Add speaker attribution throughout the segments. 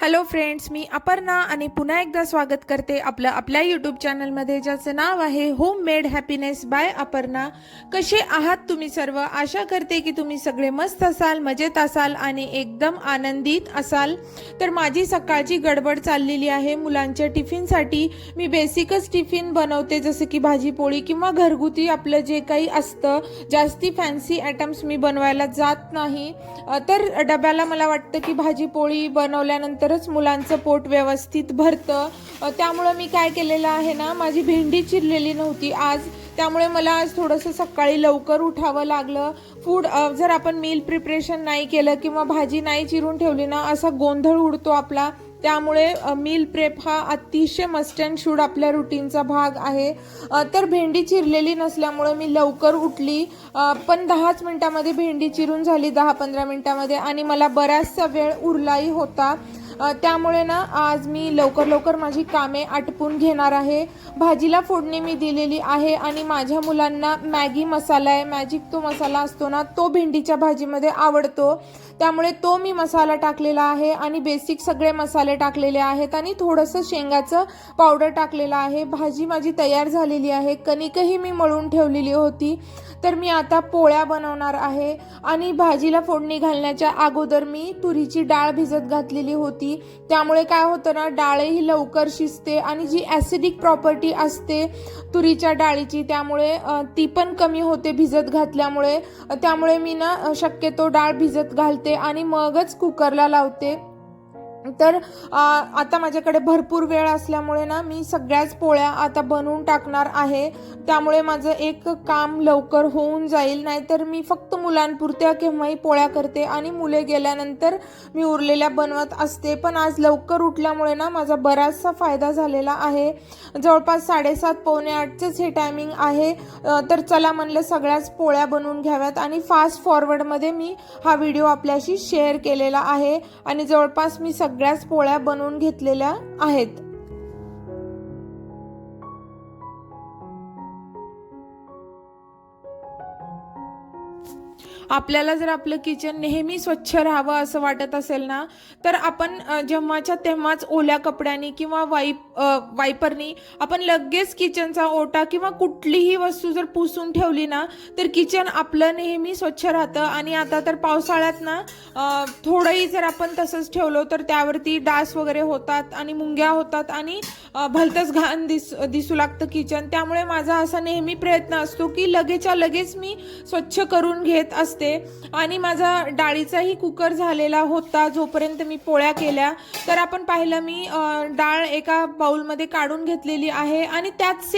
Speaker 1: Hello friends मी अपर्णा आणि पुन्हा एकदा स्वागत करते आपलं आपल्या यूट्यूब चॅनलमध्ये ज्याचं नाव आहे home made happiness by Aparna. कसे आहात तुम्ही सर्व? आशा करते की तुम्ही सगळे मस्त असाल मजेत असाल आणि एकदम आनंदित असाल. तर माझी सकाळची गडबड चाललेली आहे मुलांच्या टिफिनसाठी. मी बेसिकच टिफिन बनवते जसं की भाजी पोळी किंवा घरगुती आपलं जे काही असतं जास्ती फॅन्सी आयटम्स मी बनवायला जात नाही. तर डब्याला मला वाटतं की भाजी पोळी तरच मुलांचं पोट व्यवस्थित भरतं. त्यामुळं मी काय केलेलं आहे ना माझी भेंडी चिरलेली नव्हती. आज त्यामुळे मला आज थोडंसं सकाळी लवकर उठावं लागलं. फूड जर आपण मील प्रिपरेशन नाही केलं किंवा भाजी नाही चिरून ठेवली ना असा गोंधळ उडतो आपला. त्यामुळे मील प्रेप हा अतिशय मस्ट अँड शूड आपल्या रुटीनचा भाग आहे. तर भेंडी चिरलेली नसल्यामुळे मी लवकर उठली. पण दहाच मिनटामध्ये भेंडी चिरून झाली दहा पंधरा मिनटामध्ये. आणि मला बराचसा वेळ उरलाही होता. त्यामुळे ना आज मी लवकर लवकर माझी कामे आटपून घेणार आहे. भाजीला फोडणी मी दिलेली आहे आणि माझ्या मुलांना मॅगी मसाला आहे. मॅजिक तो मसाला असतो ना तो भेंडीच्या भाजीमध्ये आवडतो. त्यामुळे तो मी मसाला टाकलेला आहे आणि बेसिक सगळे मसाले टाकलेले आहेत आणि थोडंसं शेंगाचं पावडर टाकलेलं आहे. भाजी माझी तयार झालेली आहे. कणिकही मी मळून ठेवलेली होती. तर मी आता पोळ्या बनवणार आहे. आणि भाजीला फोडणी घालण्याच्या अगोदर मी तुरीची डाळ भिजत घातलेली होती. त्यामुळे काय होतं ना डाळही लवकर शिजते आणि जी ॲसिडिक प्रॉपर्टी असते तुरीच्या डाळीची त्यामुळे ती पण कमी होते भिजत घातल्यामुळे. त्यामुळे मी ना शक्यतो डाळ भिजत घालते आणि मगच कुकरला लावते. तर आता माझ्याकडे भरपूर वेळ असल्यामुळे ना मी सगळ्याच पोळ्या आता बनवून टाकणार आहे. त्यामुळे माझं एक काम लवकर होऊन जाईल. नाहीतर मी फक्त मुलांपुरत्या केव्हाही पोळ्या करते आणि मुले गेल्यानंतर मी उरलेल्या बनवत असते. पण आज लवकर उठल्यामुळे ना माझा बराचसा फायदा झालेला आहे. जवळपास साडेसात पावणे आठचेच हे टायमिंग आहे. तर चला म्हणलं सगळ्याच पोळ्या बनवून घ्याव्यात आणि फास्ट फॉरवर्डमध्ये मी हा व्हिडिओ आपल्याशी शेअर केलेला आहे. आणि जवळपास मी सग सगळ्याच पोळ्या बनवून घेतलेल्या आहेत. आपल्याला जर आपलं किचन नेहमी स्वच्छ राहावं असं वाटत असेल ना तर आपण जेव्हाच्या तेव्हाच ओल्या कपड्यांनी किंवा वाईप वायपरनी आपण लगेच किचनचा ओटा किंवा कुठलीही वस्तू जर पुसून ठेवली ना तर किचन आपलं नेहमी स्वच्छ राहतं. आणि आता तर पावसाळ्यात ना थोडंही जर आपण तसंच ठेवलो तर त्यावरती डास वगैरे होतात आणि मुंग्या होतात आणि भलतंच घाण दिस दिसू लागतं किचन त्यामुळे माझा असा नेहमी प्रयत्न असतो की लगेचच्या लगेच मी स्वच्छ करून घेत असते. आणि माझा डाळीचाही कुकर झालेला होता. जोपर्यंत मी पोळ्या केल्या तर आपण पाहिलं मी डाळ एका बाउलमध्ये काढून घेतलेली आहे. आणि त्यात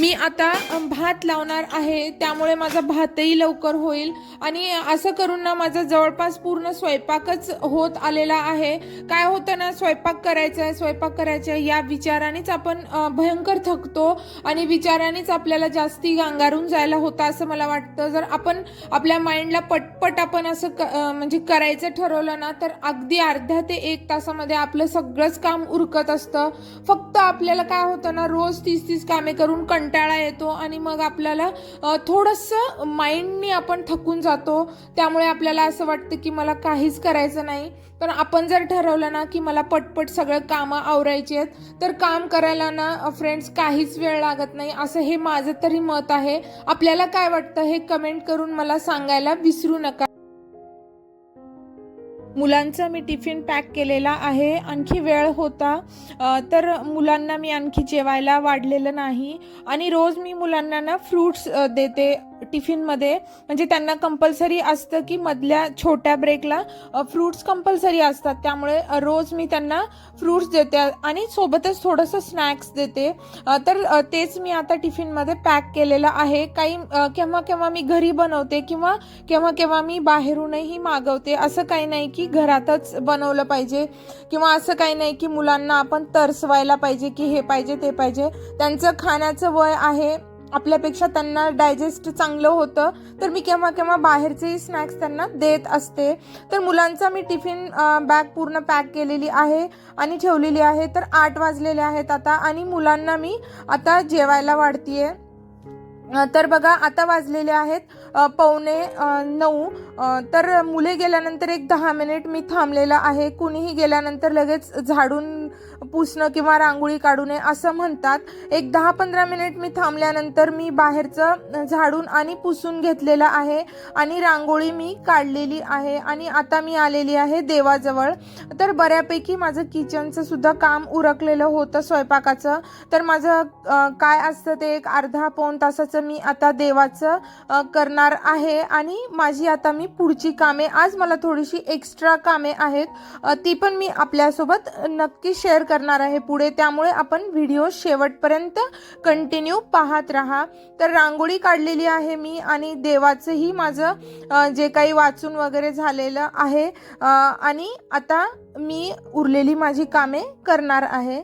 Speaker 1: मी आता भात लावणार आहे त्यामुळे माझा भातही लवकर होईल. आणि असं करून ना माझा जवळपास पूर्ण स्वयंपाकच होत आलेला आहे. काय होतं ना स्वयंपाक करायचा आहे स्वयंपाक करायचा आहे या विचारानेच आपण भयंकर थकतो. आणि विचारानेच आपल्याला जास्ती गांगारून जायला होतं असं मला वाटतं. जर आपण आपल्या माइंडला पटपट आपण असं क- म्हणजे करायचं ठरवलं ना तर अगदी अर्ध्या ते एक तासामध्ये आपलं सगळंच काम उरकत असतं. फक्त आपल्याला काय होतं ना रोज तीस तीस कामे करून कंट कंटाळा येतो आणि मग आपल्याला थोडंसं माइंडनी आपण थकून जातो. त्यामुळे आपल्याला असं वाटतं की मला काहीच करायचं नाही. पण आपण जर ठरवलं ना की मला पटपट सगळं कामं आवरायची आहेत तर काम करायला ना फ्रेंड्स काहीच वेळ लागत नाही. असं हे माझं तरी मत आहे. आपल्याला काय वाटतं हे कमेंट करून मला सांगायला विसरू नका. मुलांचा मी टिफिन पॅक केलेला आहे. आणखी वेळ होता. तर मुलांना मी आणखी जेवायला वाढलेलं नाही. आणि रोज मी मुलांना ना फ्रूट्स देते. टिफिनमध्ये. म्हणजे त्यांना कंपल्सरी असतं की मधल्या छोट्या ब्रेकला फ्रूट्स कंपल्सरी असतात. त्यामुळे रोज मी त्यांना फ्रूट्स देते आणि सोबतच थोडंसं स्नॅक्स देते. तर तेच मी आता टिफिनमध्ये पॅक केलेलं आहे. काही केव्हा केव्हा मी घरी बनवते किंवा केव्हा केव्हा मी बाहेरूनही मागवते. असं काही नाही की घरातच बनवलं पाहिजे किंवा असं काही नाही की मुलांना आपण तरसवायला पाहिजे की हे पाहिजे ते पाहिजे. त्यांचं खाण्याचं वय आहे. आपल्यापेक्षा त्यांना डायजेस्ट चांगलं होतं. तर मी केव्हा केव्हा बाहेरचेही स्नॅक्स त्यांना देत असते. तर मुलांचा मी टिफिन बॅग पूर्ण पॅक केलेली आहे आणि ठेवलेली आहे. तर आठ वाजलेले आहेत आता आणि मुलांना मी आता जेवायला वाढतीये. तर बघा आता वाजलेले आहेत पावणे नऊ. तर मुले गेल्यानंतर एक दहा मिनिट मी थांबलेला आहे. कुणीही गेल्यानंतर लगेच झाडून पुसणं किंवा रांगोळी काढू नये असं म्हणतात. एक दहा पंधरा मिनिट मी थांबल्यानंतर मी बाहेरचं झाडून आणि पुसून घेतलेलं आहे आणि रांगोळी मी काढलेली आहे आणि आता मी आलेली आहे देवाजवळ. तर बऱ्यापैकी माझं किचनचं सुद्धा काम उरकलेलं होतं स्वयंपाकाचं. तर माझं काय असतं ते एक अर्धा पाऊण तासाचं मी आता देवाचं करणार आहे आणि माझी आता मी पुढची कामे आज मला थोडीशी एक्स्ट्रा कामे आहेत. ती पण मी आपल्यासोबत नक्की शेअर करणार आहे पुढे. त्यामुळे आपण व्हिडिओ शेवटपर्यंत कंटिन्यू पाहत राहा. तर रांगोळी काढलेली आहे मी आणि देवाचंही माझं जे काही वाचून वगैरे झालेलं आहे. आणि आता मी उरलेली माझी कामे करणार आहे.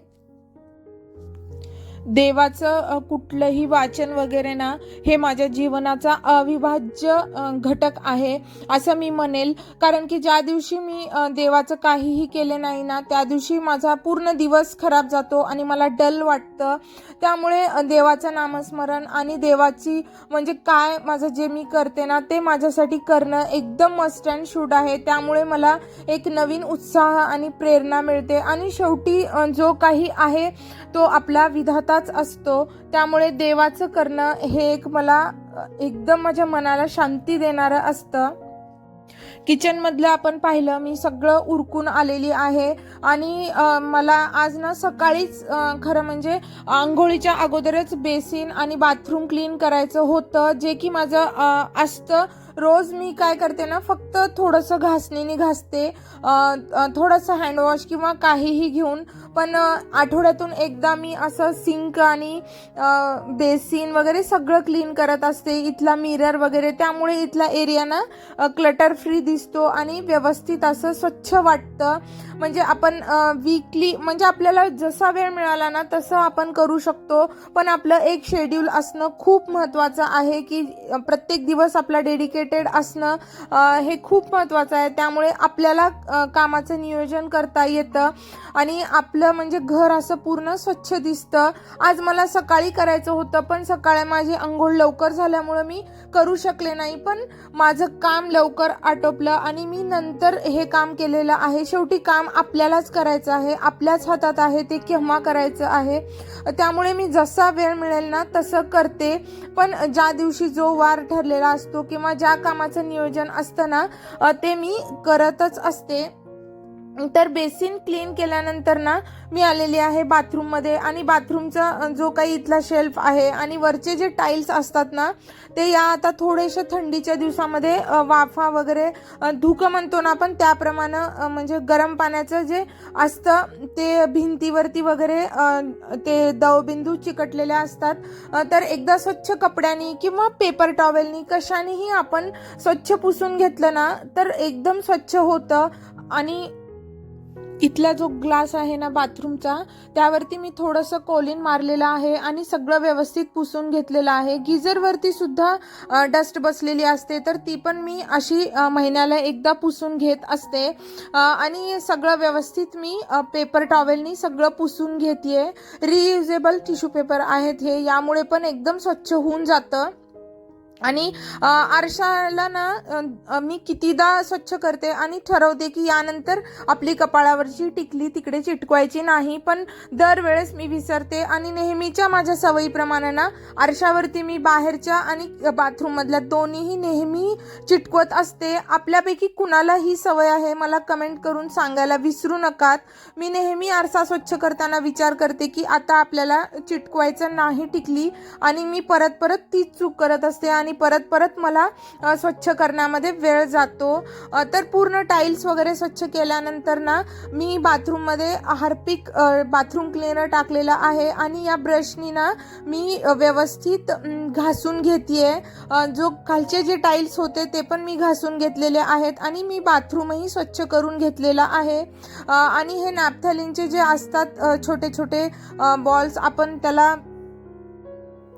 Speaker 1: देवाचं कुठलंही वाचन वगैरे ना हे माझ्या जीवनाचा अविभाज्य घटक आहे असं मी म्हणेल. कारण की ज्या दिवशी मी देवाचं काहीही केले नाही ना त्या दिवशी माझा पूर्ण दिवस खराब जातो आणि मला डल वाटतं. त्यामुळे देवाचं नामस्मरण आणि देवाची म्हणजे काय माझं जे मी करते ना ते माझ्यासाठी करणं एकदम मस्ट अँड शूड आहे. त्यामुळे मला एक नवीन उत्साह आणि प्रेरणा मिळते. आणि शेवटी जो काही आहे तो आपला विधाता विधाताच असतो त्यामुळे देवाचं करणं हे एक मला एकदम माझ्या मनाला शांती देणारं असतं. किचनमधलं आपण पाहिलं मी सगळं उरकून आलेली आहे आणि मला आज ना सकाळीच खरं म्हणजे आंघोळीच्या अगोदरच बेसिन आणि बाथरूम क्लीन करायचं होतं जे की माझं असतं. रोज मी काय करते ना फक्त थोडंसं घासणीने घासते. थोडंसं हँडवॉश किंवा काहीही घेऊन. पण आठवड्यातून एकदा मी असं सिंक आणि बेसिन वगैरे सगळं क्लीन करत असते. इथला मिरर वगैरे त्यामुळे इथला एरिया ना क्लटर फ्री दिसतो आणि व्यवस्थित असं स्वच्छ वाटतं. म्हणजे आपण वीकली म्हणजे आपल्याला जसा वेळ मिळाला ना तसं आपण करू शकतो. पण आपलं एक शेड्यूल असणं खूप महत्त्वाचं आहे की प्रत्येक दिवस आपला डेडिकेट रिलेटेड असणं हे खूप महत्त्वाचं आहे. त्यामुळे आपल्याला कामाचं नियोजन करता येतं. आणि आपलं म्हणजे घर असं पूर्ण स्वच्छ दिसतं. आज मला सकाळी करायचं होतं पण सकाळी माझी अंघोळ लवकर झाल्यामुळं मी करू शकले नाही पण माझं काम लवकर आटोपलं आणि मी नंतर हे काम केलेलं आहे. शेवटी काम आपल्यालाच करायचं आहे आपल्याच हातात आहे ते केव्हा करायचं आहे? त्यामुळे मी जसा वेळ मिळेल ना तसं करते. पण ज्या दिवशी जो वार ठरलेला असतो किंवा ज्या कामाचं नियोजन असतं ना ते मी करतच असते. तर बेसिन क्लीन केल्यानंतर ना मी आलेली आहे बाथरूममध्ये आणि बाथरूमचा जो काही इथला शेल्फ आहे आणि वरचे जे टाईल्स असतात ना ते या आता थोडेसे थंडीच्या दिवसामध्ये वाफा वगैरे धुकं म्हणतो ना आपण त्याप्रमाणे म्हणजे गरम पाण्याचं जे असतं ते भिंतीवरती वगैरे ते दवबिंदू चिकटलेले असतात. तर एकदा स्वच्छ कपड्यांनी किंवा पेपर टॉवेलनी कशानेही आपण स्वच्छ पुसून घेतलं ना तर एकदम स्वच्छ होतं आणि इथला जो ग्लास आहे ना बाथरूमचा त्यावरती मी थोडंसं कोलिन मारलेलं आहे आणि सगळं व्यवस्थित पुसून घेतलेलं आहे. गिझरवरती सुद्धा डस्ट बसलेली असते तर ती पण मी अशी महिन्याला एकदा पुसून घेत असते. आणि सगळं व्यवस्थित मी पेपर टॉवेलनी सगळं पुसून घेते रियुजेबल टिश्यू पेपर आहेत हे यामुळे पण एकदम स्वच्छ होऊन जातं. आणि आरशाला ना मी कितीदा स्वच्छ करते आणि ठरवते की यानंतर आपली कपाळावरची टिकली तिकडे चिटकवायची नाही पण दरवेळेस मी विसरते आणि नेहमीच्या माझ्या सवयीप्रमाणे ना आरशावरती मी बाहेरच्या आणि बाथरूममधल्या दोन्हीही नेहमी चिटकवत असते. आपल्यापैकी कुणाला ही सवय आहे मला कमेंट करून सांगायला विसरू नकात. मी नेहमी आरसा स्वच्छ करताना विचार करते की आता आपल्याला चिटकवायचं नाही टिकली आणि मी परत परत तीच चूक करत असते आणि परत परत मला स्वच्छ करण्यामध्ये वेळ जातो. तर पूर्ण टाईल्स वगैरे स्वच्छ केल्यानंतर ना मी बाथरूममध्ये हार्पिक बाथरूम क्लिनर टाकलेलं आहे आणि या ब्रशनी ना मी व्यवस्थित घासून घेते जो खालचे जे टाईल्स होते ते पण मी घासून घेतलेले आहेत आणि मी बाथरूमही स्वच्छ करून घेतलेला आहे. आणि हे नॅपथॅलिनचे जे असतात छोटे छोटे बॉल्स आपण त्याला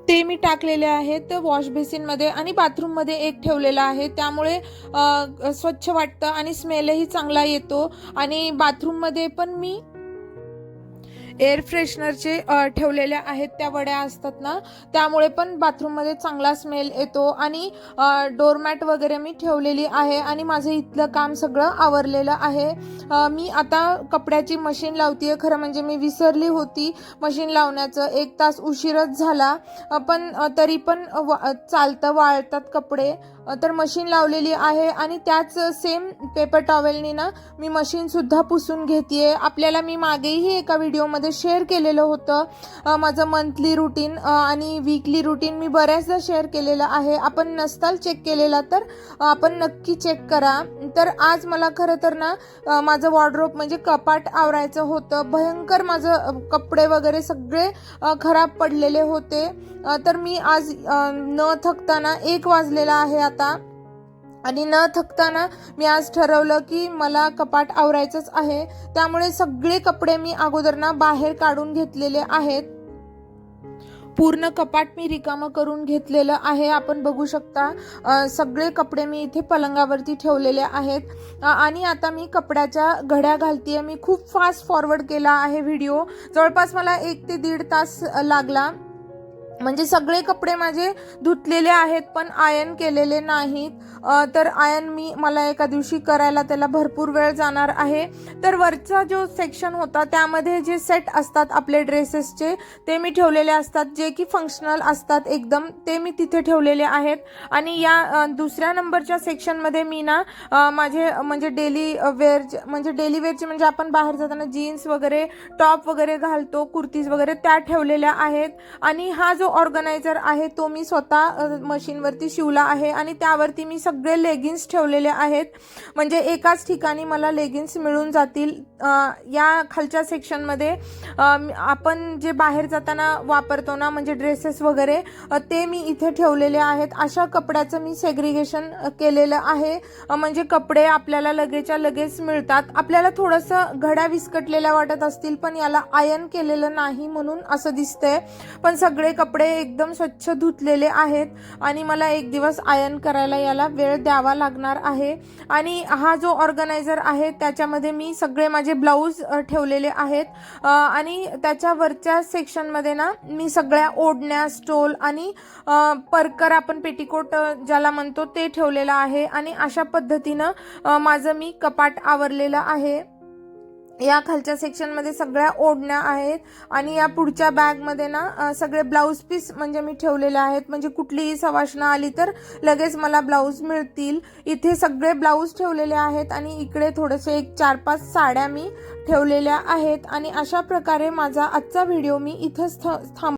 Speaker 1: ते मी टाकलेले आहेत वॉश बेसिनमध्ये आणि बाथरूममध्ये एक ठेवलेला आहे. त्यामुळे स्वच्छ वाटतं आणि स्मेलही चांगला येतो. आणि बाथरूममध्ये पण मी एअर फ्रेशनरचे ठेवलेल्या आहेत त्या वड्या असतात ना त्यामुळे पण बाथरूममध्ये चांगला स्मेल येतो. आणि डोरमॅट वगैरे मी ठेवलेली आहे आणि माझं इथलं काम सगळं आवरलेलं आहे. मी आता कपड्याची मशीन लावतीये खरं म्हणजे मी विसरली होती मशीन लावण्याचं. एक तास उशीरच झाला. पण तरी पण वा चालतं वाळतात कपडे. तर मशीन लावलेली आहे आणि त्याच सेम पेपर टॉवेलनी ना मी मशीनसुद्धा पुसून घेते आपल्याला मी मागेही एका व्हिडिओमध्ये शेअर केलेलं होतं. माझं मंथली रुटीन आणि वीकली रुटीन मी बऱ्याचदा शेअर केलेलं आहे. आपण नसताल चेक केलेला तर आपण नक्की चेक करा. तर आज मला खरं तर ना माझं वॉर्ड्रोप म्हणजे कपाट आवरायचं होतं. भयंकर माझं कपडे वगैरे सगळे खराब पडलेले होते. तर मी आज न थकताना एक वाजलेला आहे आता. आणि न थकताना मी आज ठरवलं की मला कपाट आवरायचंच आहे. त्यामुळे सगळे कपडे मी अगोदर ना बाहेर काढून घेतलेले आहेत. पूर्ण कपाट मी रिकामं करून घेतलेलं आहे. आपण बघू शकता सगळे कपडे मी इथे पलंगावरती ठेवलेले आहेत. आणि आता मी कपड्याच्या घड्या घालतीये. मी खूप फास्ट फॉरवर्ड केला आहे व्हिडिओ जवळपास मला एक ते दीड तास लागला. म्हणजे सगळे कपडे माझे धुतलेले आहेत पण आयन केलेले नाहीत. तर आयन मी मला एका दिवशी करायला त्याला भरपूर वेळ जाणार आहे. तर वरचा जो सेक्शन होता त्यामध्ये जे सेट असतात आपले ड्रेसेसचे ते मी ठेवलेले असतात. जे की फंक्शनल असतात एकदम ते मी तिथे ठेवलेले आहेत. आणि या दुसऱ्या नंबरच्या सेक्शनमध्ये मी ना माझे म्हणजे डेली वेअर म्हणजे डेली वेअरचे म्हणजे आपण बाहेर जाताना जीन्स वगैरे टॉप वगैरे घालतो कुर्तीज वगैरे त्या ठेवलेल्या आहेत. आणि हा जो ऑर्गनायझर आहे तो मी स्वतः मशीनवरती शिवला आहे आणि त्यावरती मी सगळे लेगिन्स ठेवलेले आहेत. म्हणजे एकाच ठिकाणी मला लेगिन्स मिळून जातील. या खालच्या सेक्शनमध्ये आपण जे बाहेर जाताना वापरतो ना म्हणजे ड्रेसेस वगैरे ते मी इथे ठेवलेले आहेत. अशा कपड्याचं मी सेग्रिगेशन केलेलं आहे. म्हणजे कपडे आपल्याला लगेच्या लगेच मिळतात. आपल्याला थोडंसं घड्या विस्कटलेल्या वाटत असतील पण याला आयन केलेलं नाही म्हणून असं दिसतंय. पण सगळे कपडे कपडे एकदम स्वच्छ धुतलेले आहेत आणि मला एक दिवस आयन करायला याला वेळ द्यावा लागणार आहे. आणि हा जो ऑर्गनायझर आहे त्याच्यामध्ये मी सगळे माझे ब्लाऊज ठेवलेले आहेत. आणि त्याच्या वरच्या सेक्शनमध्ये ना मी सगळ्या ओढण्या स्टोल आणि परकर आपण पेटीकोट ज्याला म्हणतो ते ठेवलेलं आहे. आणि अशा पद्धतीनं माझं मी कपाट आवरलेलं आहे. या खालच्या सेक्शनमध्ये सगळ्या ओढण्या आहेत आणि या पुढच्या बॅगमध्ये ना सगळे ब्लाऊज पीस म्हणजे मी ठेवलेले आहेत. म्हणजे कुठलीही सवाशना आली तर लगेच मला ब्लाऊज मिळतील. इथे सगळे ब्लाऊज ठेवलेले आहेत आणि इकडे थोडेसे एक चार पाच साड्या मी ठेवलेल्या आहेत. आणि अशा प्रकारे माझा आजचा व्हिडिओ मी इथंच थ थांब